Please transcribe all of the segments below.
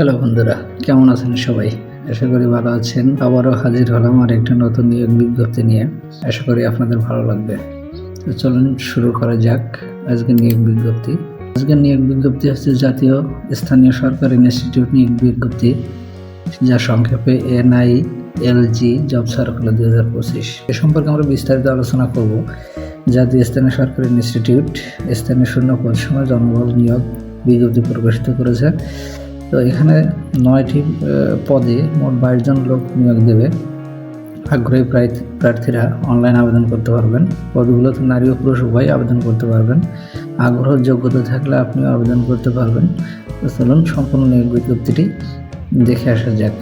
Hello বন্ধুরা, কেমন আছেন সবাই? আশা করি ভালো আছেন। আবারও হাজির হলাম আর একটা নতুন নিয়োগ বিজ্ঞপ্তি নিয়ে। আশা করি আপনাদের ভালো লাগবে। তো চলুন শুরু করা যাক আজকে নিয়োগ বিজ্ঞপ্তি। আজকের নিয়োগ বিজ্ঞপ্তি হচ্ছে জাতীয় স্থানীয় সরকারি ইনস্টিটিউট নিয়োগ বিজ্ঞপ্তি, যা সংক্ষেপে এনআই এলজি জব সার্কুলার দুই হাজার পঁচিশ। এ সম্পর্কে আমরা বিস্তারিত আলোচনা করব। জাতীয় স্থানীয় সরকারি ইনস্টিটিউট, স্থানীয় শূন্য পদ জনবল নিয়োগ বিজ্ঞপ্তি প্রকাশিত করেছে। তো এখানে নয়টি পদে মোট বাইশ জন লোক নিয়োগ দেবে। আগ্রহী প্রার্থী- প্রার্থীরা অনলাইন আবেদন করতে পারবেন। পদগুলোতে নারী ও পুরুষ উভয় আবেদন করতে পারবেন। আগ্রহ যোগ্যতা থাকলে আপনিও আবেদন করতে পারবেন। চলুন সম্পূর্ণ নিয়োগ বিজ্ঞপ্তিটি দেখে আসা যাক।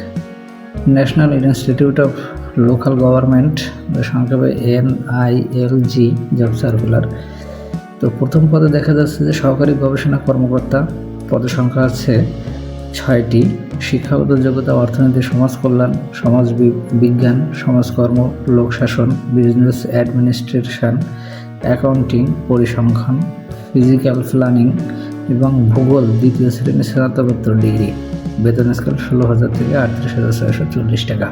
National institute of local government সংক্ষেপে N I L G job circular তো প্রথম পদে দেখা যাচ্ছে যে সহকারী গবেষণা কর্মকর্তা, পদের সংখ্যা আছে ছয়টি শিক্ষাগত যোগ্যতা অর্থনীতি, সমাজ কল্যাণ, সমাজ বিজ্ঞান, সমাজকর্ম, লোকশাসন বিজনেস অ্যাডমিনিস্ট্রেশন অ্যাকাউন্টিং পরিসংখ্যান ফিজিক্যাল প্ল্যানিং এবং ভূগোল দ্বিতীয় শ্রেণির স্নাতকোত্তর ডিগ্রি। বেতন স্কেল ষোলো হাজার থেকে আটত্রিশ হাজার ছয়শো চল্লিশ টাকা।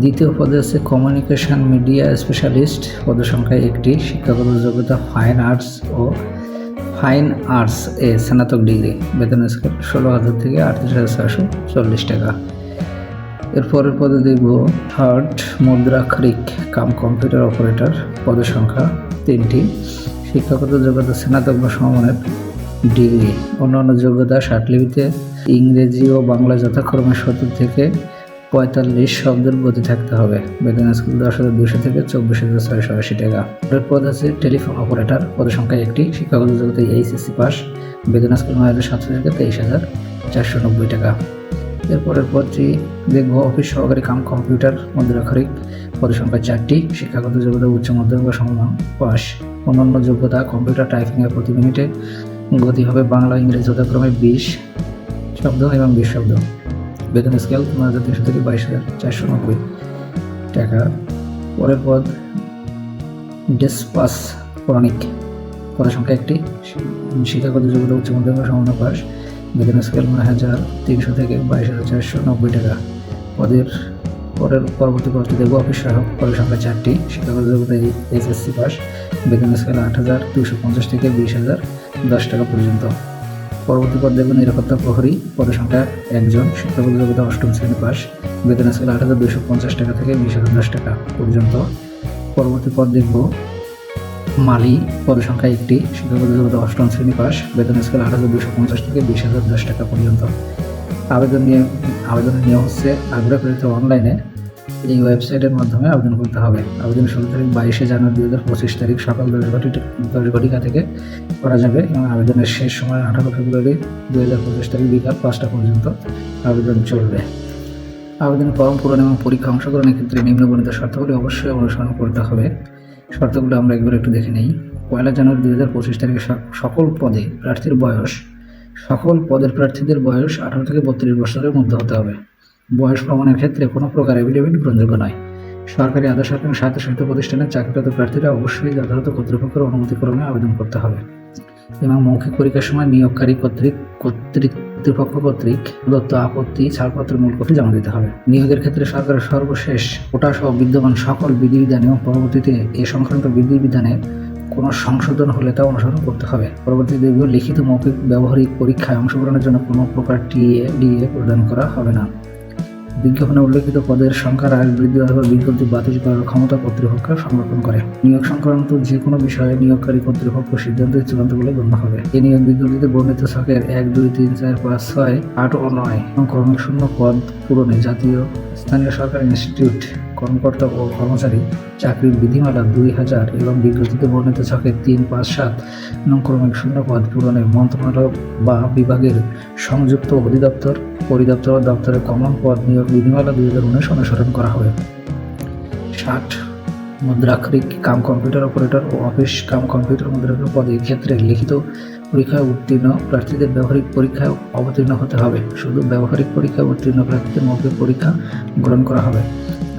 দ্বিতীয় পদে আছে কমিউনিকেশন মিডিয়া স্পেশালিস্ট পদের সংখ্যা একটি শিক্ষাগত যোগ্যতা ফাইন আর্টস ও ফাইন আর্টস এ স্নাতক ডিগ্রি, বেতন স্কেল ষোলো হাজার থেকে আটত্রিশ হাজার ছয়শো চল্লিশ টাকা। এরপরের পদে দেখব থার্ড মুদ্রাক্ষরিক কাম কম্পিউটার অপারেটর পদের সংখ্যা তিনটি, শিক্ষাগত যোগ্যতা স্নাতক বা সমমানের ডিগ্রি, অন্যান্য যোগ্যতা ষাটলিপিতে ইংরেজি ও বাংলা যথাক্রমে সত্তর থেকে পঁয়তাল্লিশ শব্দের গতি থাকতে হবে। বেতন স্কুল দশ হাজার দুশো থেকে চব্বিশ হাজার ছয়শো আশি টাকা। পরের পদ আছে টেলিফোন অপারেটর। পদের সংখ্যা একটি। শিক্ষাগত যোগ্যতা এইচএসসি পাস। বেতন স্কুল নয় হাজার সাতশো থেকে তেইশ হাজার চারশো নব্বই টাকা। এরপরের পদটি দেখব অফিস সহকারী কাম কম্পিউটার মুদ্রাক্ষরিক পদের সংখ্যা চারটি। শিক্ষাগত যোগ্যতা উচ্চ মাধ্যমিক বা পাস। অন্যান্য যোগ্যতা কম্পিউটার টাইপিংয়ের প্রতি মিনিটে গতি হবে বাংলা ইংরেজি যথাক্রমে বিশ শব্দ এবং বিশ শব্দ। বেতন স্কেল নয় হাজার তিনশো থেকে বাইশ হাজার চারশো নব্বই টাকা। পরের পদ ডেসপাস ক্রনিক পদের সংখ্যা একটি। শিক্ষাগত যোগ্যতা উচ্চ মাধ্যমিক সমান পাস বেতন স্কেল নয় হাজার তিনশো থেকে বাইশ হাজার চারশো নব্বই টাকা। পদের, পরের পরবর্তী পদটি দেখব। অফিস সহায়ক পদের সংখ্যা চারটি। শিক্ষাগত যোগ্যতা এইচএসসি পাস বেতন স্কেল আট হাজার দুশো পঞ্চাশ থেকে বিশ হাজার দশ টাকা পর্যন্ত। পরবর্তী পদ দেখব নিরাপত্তা প্রহরী পদের সংখ্যা একজন শিক্ষাগত যোগ্যতা অষ্টম শ্রেণি পাস, বেতন স্কেল আট হাজার দুশো পঞ্চাশ টাকা থেকে বিশ হাজার দশ টাকা পর্যন্ত। পরবর্তী পদ দেখব। মালি পদের সংখ্যা একটি শিক্ষাগত যোগ্যতা অষ্টম শ্রেণি পাস, বেতন স্কেল আট হাজার দুশো পঞ্চাশ থেকে বিশ হাজার দশ টাকা পর্যন্ত। আবেদন নিয়ে আবেদনের নিয়ম হচ্ছে আগ্রহ অনলাইনে। এই ওয়েবসাইটের মাধ্যমে আবেদন করতে হবে। আবেদন শুরু তারিখ বাইশে জানুয়ারি দুই হাজার পঁচিশ তারিখ সকাল দশ ঘটি দশ ঘটিকা থেকে করা যাবে এবং আবেদনের শেষ সময় আঠারো ফেব্রুয়ারি দুই হাজার পঁচিশ তারিখ বিকাল পাঁচটা পর্যন্ত আবেদন চলবে। আবেদন ফর্ম পূরণ এবং পরীক্ষা অংশগ্রহণের ক্ষেত্রে নিম্নবর্ণিত শর্তগুলি অবশ্যই অনুসরণ করতে হবে। শর্তগুলো আমরা একবার একটু দেখে নিই। পয়লা জানুয়ারি দুই হাজার পঁচিশ তারিখে সকল পদে প্রার্থীর বয়স, সকল পদের প্রার্থীদের বয়স আঠারো থেকে বত্রিশ বছরের মধ্যে হতে হবে। বয়স প্রমাণের ক্ষেত্রে কোনো প্রকার এফিডেভিট গ্রহণযোগ্য নয়। সরকারি আধা সরকারি স্বায়ত্তশাসিত প্রতিষ্ঠানের চাকরিরত প্রার্থীরা অবশ্যই যথাযথ কর্তৃপক্ষের অনুমতিক্রমে আবেদন করতে হবে। এবং মৌখিক পরীক্ষার সময় নিয়োগকারী কর্তৃক কর্তৃপক্ষ কর্তৃক প্রদত্ত আপত্তি, ছাড়পত্রের মূল কপি জমা দিতে হবে। নিয়োগের ক্ষেত্রে সরকারের সর্বশেষ কোটা সহ বিদ্যমান সকল বিধিবিধান এবং পরবর্তীতে এ সংক্রান্ত বিধিবিধানে কোনো সংশোধন হলে তা অনুসরণ করতে হবে। পরবর্তীতে দেখব লিখিত মৌখিক ব্যবহারিক পরীক্ষায় অংশগ্রহণের জন্য কোনো প্রকার টিএ ডিএ প্রদান করা হবে না। বিজ্ঞাপনে উল্লেখিত পদের সংখ্যার হ্রাস বৃদ্ধি অথবা বিজ্ঞপ্তি বাতিল করার ক্ষমতা কর্তৃপক্ষ সংরক্ষণ করে। নিয়োগ সংক্রান্ত যে কোনো বিষয়ে নিয়োগকারী কর্তৃপক্ষ সিদ্ধান্ত চূড়ান্ত বলে গণ্য হবে। এই নিয়োগ বিজ্ঞপ্তিতে বর্ণিত ছকের এক, দুই, তিন, চার, পাঁচ, ছয়, আট ও নয়। এবং শূন্য পদ পূরণে জাতীয় স্থানীয় সরকারি ইনস্টিটিউট কর্মকর্তা ও কর্মচারী চাকরির বিধিমালা দুই হাজার এবং বিজ্ঞপ্তিতে বর্ণিত ছকের তিন পাঁচ সাত নং ক্রমিক শূন্য পদ পূরণে মন্ত্রণালয় বা বিভাগের সংযুক্ত অধিদপ্তর, পরিদপ্তর, দপ্তরের কমন পদ নিয়োগ বিধিমালা দুই হাজার উনিশ অনুসরণ করা হবে ষাট, মুদ্রাক্ষরিক কাম কম্পিউটার অপারেটর ও অফিস কাম কম্পিউটার মুদ্রাক্ষরিক পদের ক্ষেত্রে লিখিত পরীক্ষায় উত্তীর্ণ প্রার্থীদের ব্যবহারিক পরীক্ষায় অবতীর্ণ হতে হবে। শুধু ব্যবহারিক পরীক্ষায় উত্তীর্ণ প্রার্থীদের মৌখিক পরীক্ষা গ্রহণ করা হবে।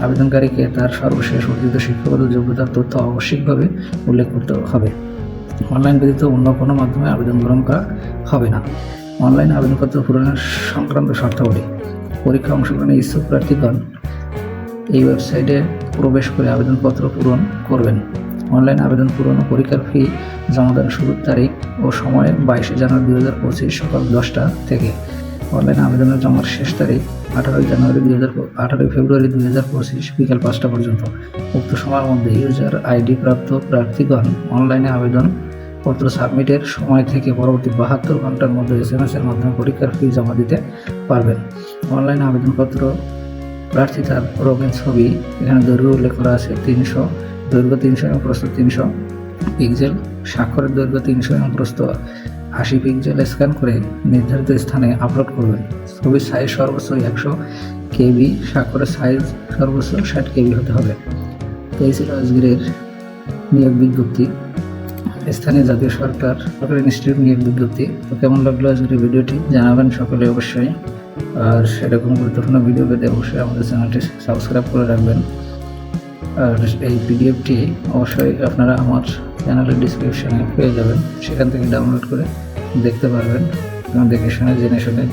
আবেদনকারীকে তার সর্বশেষ অর্জিত শিক্ষাগত যোগ্যতার তথ্য আবশ্যিকভাবে উল্লেখ করতে হবে। অনলাইন ব্যতীত অন্য কোনো মাধ্যমে আবেদন গ্রহণ করা হবে না। অনলাইন আবেদনপত্র পূরণের সংক্রান্ত শর্তাবলী। পরীক্ষা অংশগ্রহণে ইচ্ছুক প্রার্থীগণ এই ওয়েবসাইটে প্রবেশ করে আবেদনপত্র পূরণ করবেন। অনলাইন আবেদন পূরণ পরীক্ষার ফি জমাদান শুরুর তারিখ ও সময় বাইশে জানুয়ারি দুই হাজার পঁচিশ সকাল দশটা থেকে। অনলাইন আবেদনের জমার শেষ তারিখ আঠারোই জানুয়ারি দুই হাজার আঠারোই ফেব্রুয়ারি দুই হাজার পঁচিশ বিকাল পাঁচটা পর্যন্ত। উক্ত সময়ের মধ্যে ইউজার আইডি প্রাপ্ত প্রার্থীগণ অনলাইনে আবেদন পত্র সাবমিটের সময় থেকে পরবর্তী বাহাত্তর ঘণ্টার মধ্যে এস এম এস এর মাধ্যমে পরীক্ষার ফি জমা দিতে পারবেন। অনলাইন আবেদনপত্র প্রার্থী তার রঙিন ছবি, এখানে দৈর্ঘ্য উল্লেখ করা আছে তিনশো দৈর্ঘ্য তিনশো এবং প্রস্থ তিনশো পিক্সেল স্বাক্ষরের দৈর্ঘ্য তিনশো এবং প্রস্থ আশি পিক্সেল স্ক্যান করে নির্ধারিত স্থানে আপলোড করবেন। ছবির সাইজ সর্বোচ্চ একশো কেবি, স্বাক্ষরের সাইজ সর্বোচ্চ ষাট কেবি হতে হবে। এই ছিল আজকের নিয়োগ বিজ্ঞপ্তি। স্থানীয় জাতীয় সরকার সরকারি ইনস্টিটিউট নিয়োগ বিজ্ঞপ্তি। তো কেমন লাগল আজকের ভিডিওটি জানাবেন সকলে অবশ্যই। আর সেরকম গুরুত্বপূর্ণ ভিডিও পেতে অবশ্যই আমাদের চ্যানেলটি সাবস্ক্রাইব করে রাখবেন। আর এই পিডিএফটি অবশ্যই আপনারা আমার চ্যানেলের ডিসক্রিপশানে পেয়ে যাবেন। সেখান থেকে ডাউনলোড করে দেখতে পারবেন এবং দেখে শুনে, জেনে শুনে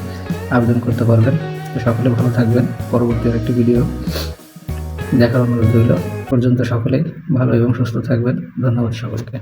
আবেদন করতে পারবেন। তো সকলে ভালো থাকবেন। পরবর্তী একটি ভিডিও দেখার অনুরোধ রইল। পর্যন্ত সকলেই ভালো এবং সুস্থ থাকবেন। ধন্যবাদ সকলকে।